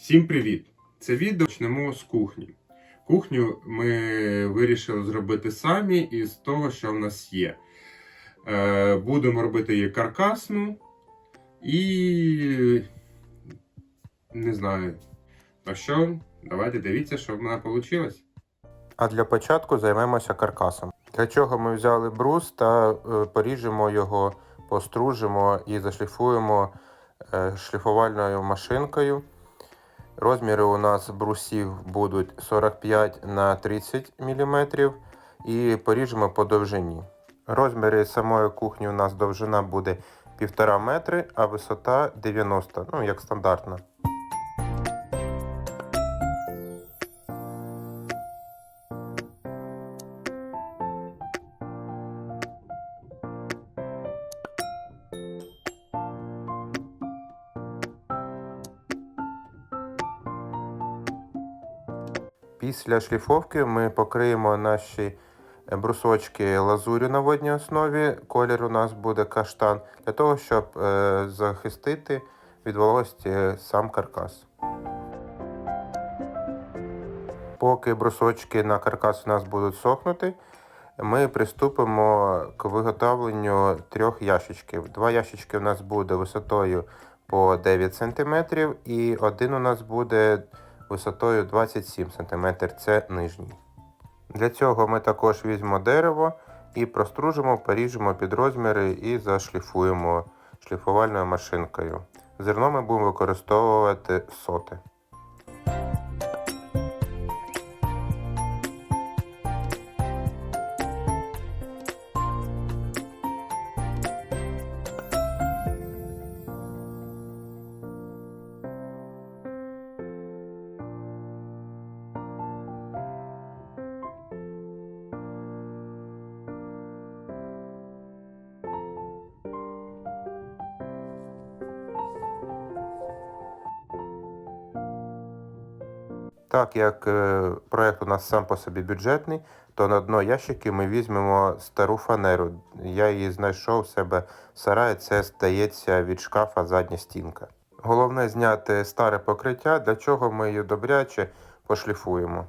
Всім привіт! Це відео почнемо з кухні. Кухню ми вирішили зробити самі із того, що в нас є. Е, Будемо робити її каркасну і не знаю. Так що, давайте дивіться, що в мене вийшло. А для початку займемося каркасом. Для чого ми взяли брус та е, поріжемо його, постружимо і зашліфуємо е, шліфувальною машинкою. Розміри у нас брусів будуть 45 на 30 мм і поріжемо по довжині. Розміри самої кухні у нас довжина буде 1,5 метри, а висота 90, ну як стандартно. Після шліфовки ми покриємо наші е, брусочки лазурю на водній основі. Колір у нас буде каштан, для того, щоб е, захистити від вологості сам каркас. Поки брусочки на каркас у нас будуть сохнути, ми приступимо к виготовленню трьох ящичків. Два ящички у нас буде висотою по 9 см і один у нас буде висотою 27 см, це нижній. Для цього ми також візьмемо дерево і простружимо, поріжемо під розміри і зашліфуємо шліфувальною машинкою. Зерно ми будемо використовувати соти. Так як проєкт проект у нас сам по собі бюджетний, то на дно ящики ми візьмемо стару фанеру. Я її знайшов у себе в сараї, це стається від шкафа задня стінка. Головне зняти старе покриття, для чого ми її добряче пошліфуємо.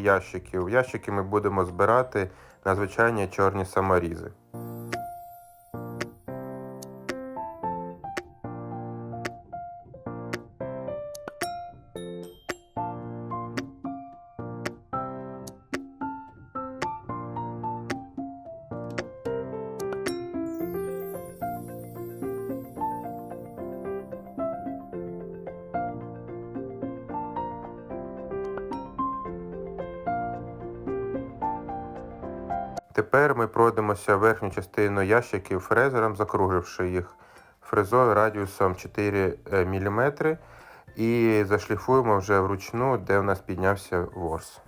Ящиків. Ящики ми будемо збирати на звичайні чорні саморізи. Тепер ми пройдемося верхню частину ящиків фрезером, закругливши їх фрезою радіусом 4 мм і зашліфуємо вже вручну, де у нас піднявся ворс.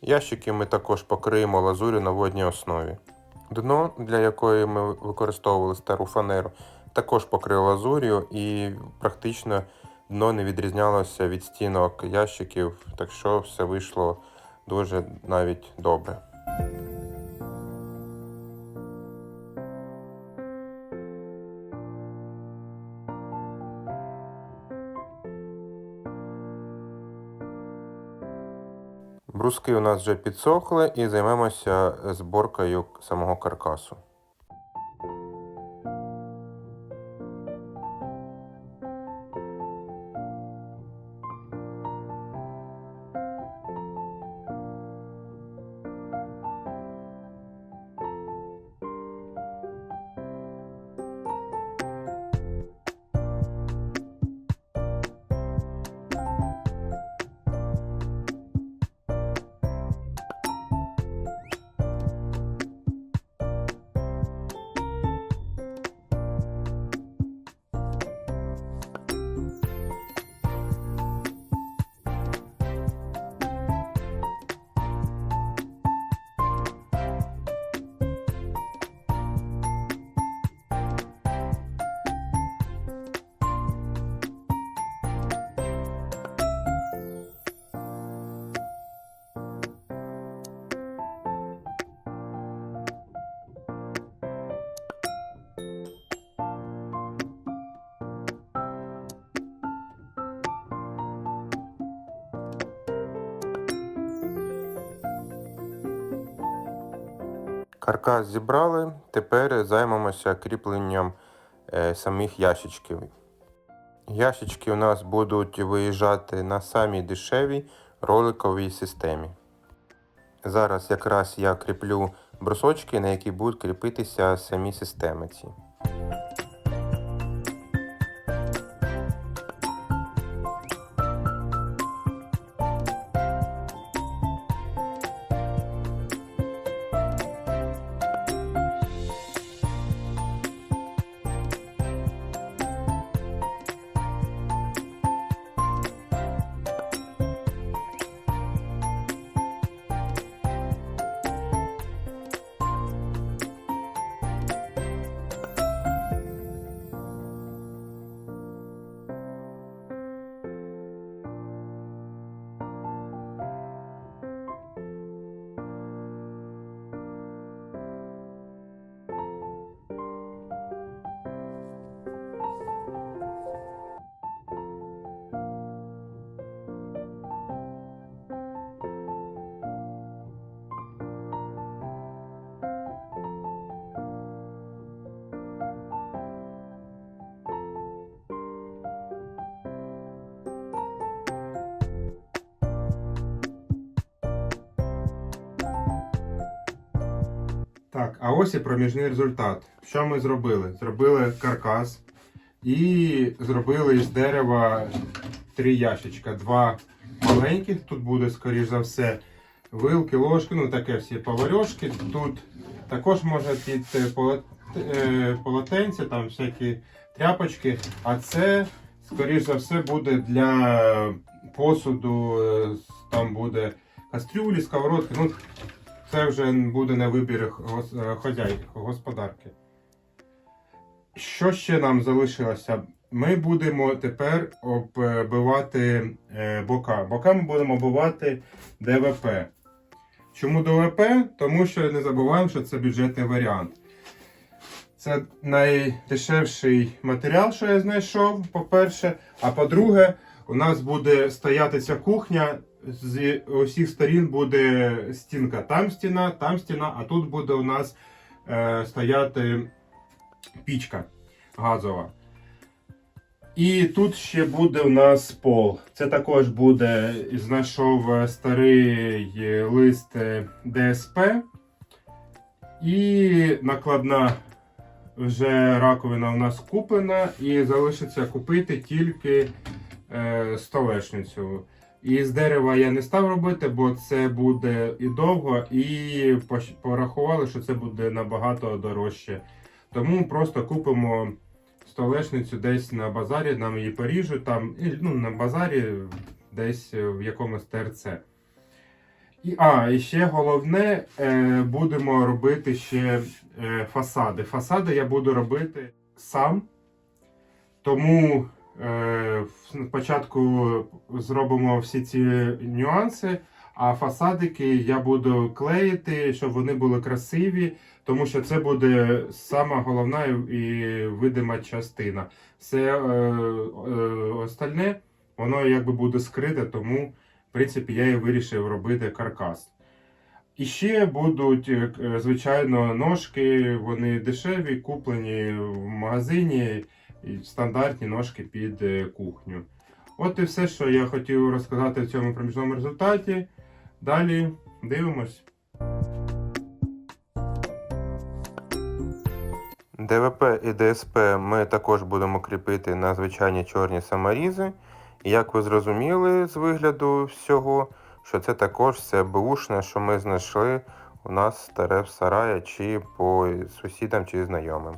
Ящики ми також покриємо лазурю на водній основі. Дно, для якої ми використовували стару фанеру, також покрив лазур'ю і практично дно не відрізнялося від стінок ящиків, так що все вийшло дуже навіть добре. Бруски у нас вже підсохли і займемося зборкою самого каркасу. Каркас зібрали, тепер займемося кріпленням е, самих ящичків. Ящички у нас будуть виїжджати на самій дешевій роликовій системі. Зараз якраз я кріплю брусочки, на які будуть кріпитися самі системи ці. Так, а ось і проміжний результат. Що ми зробили? Зробили каркас і зробили з дерева три ящичка. Два маленьких, тут буде, скоріш за все, вилки, ложки, ну таке всі поварьошки. Тут також можна під е, е, полотенця, там всякі тряпочки. А це, скоріш за все, буде для посуду, е, там буде кастрюлі, сковородки. Ну, це вже буде на вибір е, господарки. Що ще нам залишилося? Ми будемо тепер оббивати е, бока. Бока ми будемо оббивати ДВП. Чому ДВП? Тому що не забуваємо, що це бюджетний варіант. Це найдешевший матеріал, що я знайшов, по-перше. А по-друге, у нас буде стояти ця кухня. З усіх сторін буде стінка. Там стіна, там стіна, а тут буде у нас е, стояти пічка газова. І тут ще буде у нас пол. Це також буде, знайшов старий лист ДСП. І накладна вже раковина у нас куплена, і залишиться купити тільки е, столешницю. І з дерева я не став робити, бо це буде і довго, і порахували, що це буде набагато дорожче. Тому просто купимо столешницю десь на базарі, нам її поріжуть, там, ну, на базарі десь в якомусь ТРЦ. І, а, і ще головне, е, будемо робити ще е, фасади. Фасади я буду робити сам. Тому спочатку зробимо всі ці нюанси, а фасадики я буду клеїти, щоб вони були красиві, тому що це буде сама головна і видима частина. Все е, е, остальне, воно якби буде скрите, тому в принципі я і вирішив робити каркас. І ще будуть, е, е, звичайно, ножки, вони дешеві, куплені в магазині, і стандартні ножки під е, кухню. От і все, що я хотів розказати в цьому проміжному результаті. Далі дивимось. ДВП і ДСП ми також будемо кріпити на звичайні чорні саморізи. Як ви зрозуміли з вигляду всього, що це також все бушне, що ми знайшли у нас старе в сараї чи по сусідам чи знайомим.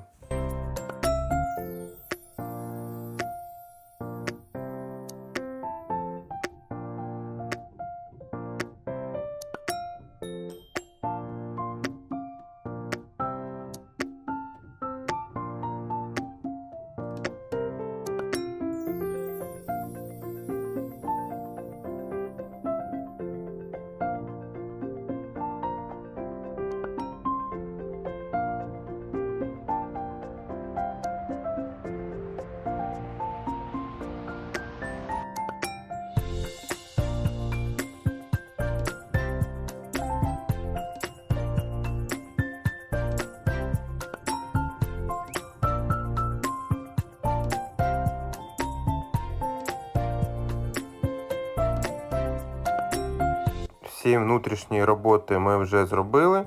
Всі внутрішні роботи ми вже зробили.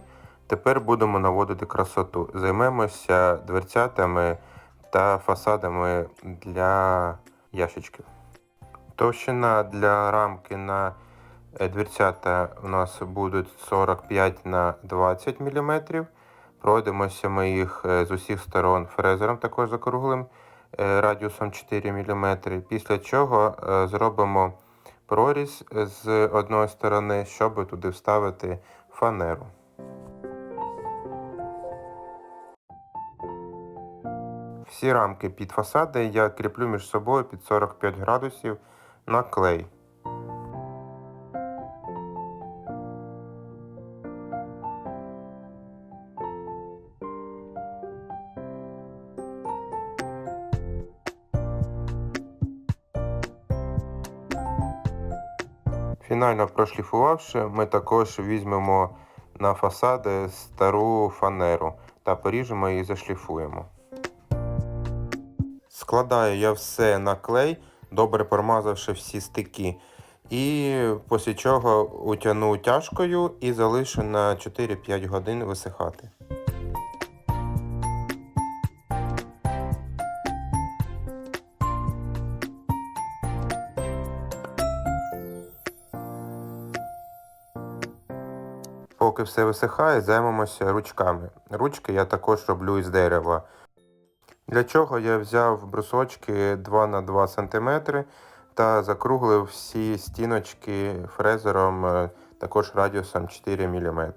Тепер будемо наводити красоту. Займемося дверцятами та фасадами для ящичків. Товщина для рамки на е, дверцята у нас будуть 45 на 20 мм. Пройдемося ми їх е, з усіх сторон фрезером, також закруглим е, радіусом 4 мм. Після чого зробимо проріз з одної сторони, щоб туди вставити фанеру. Всі рамки під фасади я кріплю між собою під 45 градусів на клей. Фінально прошліфувавши, ми також візьмемо на фасади стару фанеру та поріжемо і зашліфуємо. Складаю я все на клей, добре промазавши всі стики. І після чого утягну утяжкою і залишу на 4-5 годин висихати. Поки все висихає, займемося ручками. Ручки я також роблю із дерева. Для чого я взяв брусочки 2 на 2 см та закруглив всі стіночки фрезером е, також радіусом 4 мм.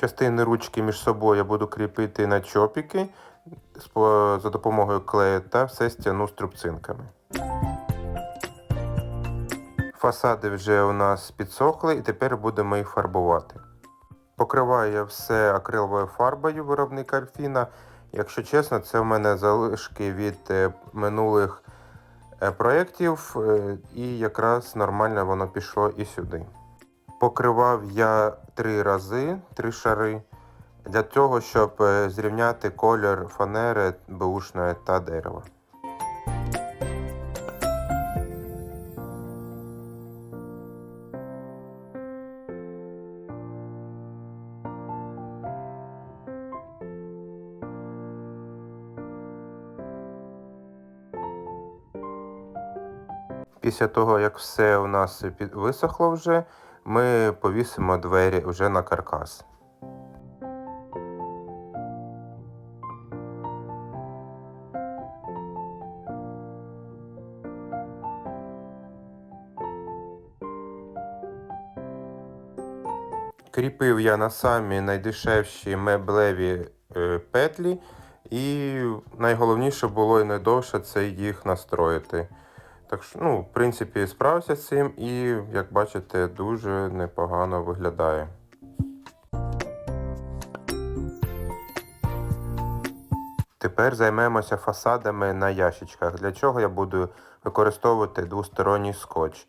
Частини ручки між собою я буду кріпити на чопіки за допомогою клею та все стягну струбцинками. Фасади вже у нас підсохли і тепер будемо їх фарбувати. Покриваю я все акриловою фарбою виробника Альфіна. Якщо чесно, це в мене залишки від е, минулих е, проєктів, е, і якраз нормально воно пішло і сюди. Покривав я три рази, три шари, для того, щоб е, зрівняти колір фанери, беушної та дерева. Після того, як все у нас висохло вже, ми повісимо двері вже на каркас. Кріпив я на самі найдешевші меблеві е, петлі, і найголовніше було і найдовше це їх настроїти. Так що, ну, в принципі, справився з цим і, як бачите, дуже непогано виглядає. Тепер займемося фасадами на ящичках, для чого я буду використовувати двосторонній скотч.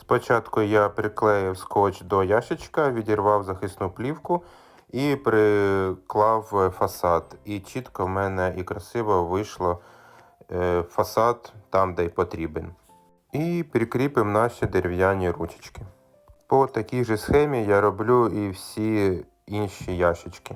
Спочатку я приклеїв скотч до ящичка, відірвав захисну плівку і приклав фасад. І чітко в мене і красиво вийшло е, фасад там, де й потрібен. І прикріпимо наші дерев'яні ручечки. По такій же схемі я роблю і всі інші ящички.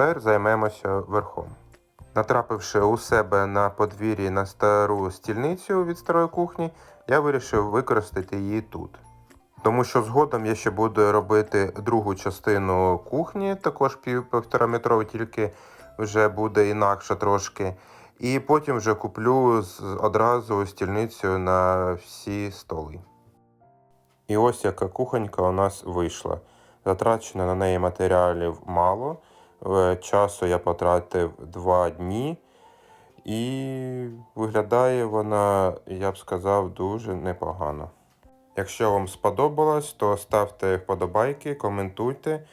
Тепер займемося верхом. Натрапивши у себе на подвір'ї на стару стільницю від старої кухні, я вирішив використати її тут. Тому що згодом я ще буду робити другу частину кухні, також пів- півтораметрову, тільки вже буде інакше трошки. І потім вже куплю одразу стільницю на всі столи. І ось яка кухонька у нас вийшла. Затрачено на неї матеріалів мало. Е, Часу я потратив 2 дні. І виглядає вона, я б сказав, дуже непогано. Якщо вам сподобалось, то ставте вподобайки, коментуйте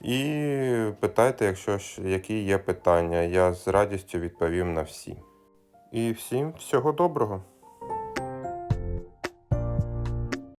і питайте, якщо які є питання. Я з радістю відповім на всі. І всім всього доброго!